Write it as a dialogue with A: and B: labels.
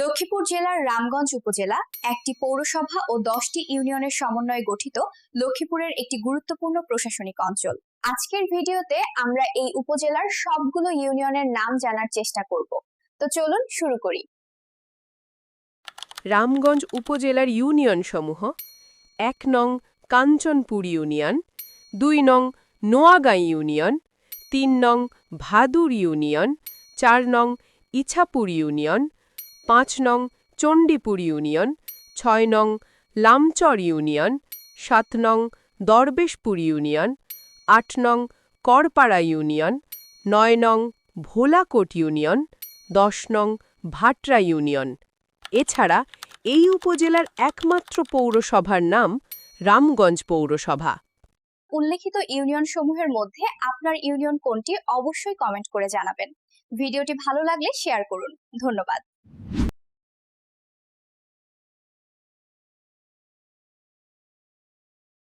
A: লক্ষ্মীপুর জেলার রামগঞ্জ উপজেলা একটি পৌরসভা ও দশটি ইউনিয়নের সমন্বয়ে গঠিত লক্ষ্মীপুরের একটি গুরুত্বপূর্ণ প্রশাসনিক অঞ্চল। আজকের ভিডিওতে আমরা এই উপজেলার সবগুলো ইউনিয়নের নাম জানার চেষ্টা করব। তো চলুন শুরু করি।
B: রামগঞ্জ উপজেলার ইউনিয়ন সমূহ এক নং কাঞ্চনপুর ইউনিয়ন, দুই নং নোয়াগাঁ ইউনিয়ন, তিন নং ভাদুর ইউনিয়ন, চার নং ইছাপুর ইউনিয়ন পাঁচ নং চণ্ডীপুর ইউনিয়ন, ছয় নং লামচর ইউনিয়ন, সাত নং দরবেশপুর ইউনিয়ন, আট নং করপাড়া ইউনিয়ন, নয় নং ভোলাকোট ইউনিয়ন, দশ নং ভাটরা ইউনিয়ন। এছাড়া এই উপজেলার একমাত্র পৌরসভার নাম রামগঞ্জ পৌরসভা।
A: উল্লেখিত ইউনিয়ন সমূহের মধ্যে আপনার ইউনিয়ন কোনটি অবশ্যই কমেন্ট করে জানাবেন। ভিডিওটি ভালো লাগলে শেয়ার করুন। ধন্যবাদ।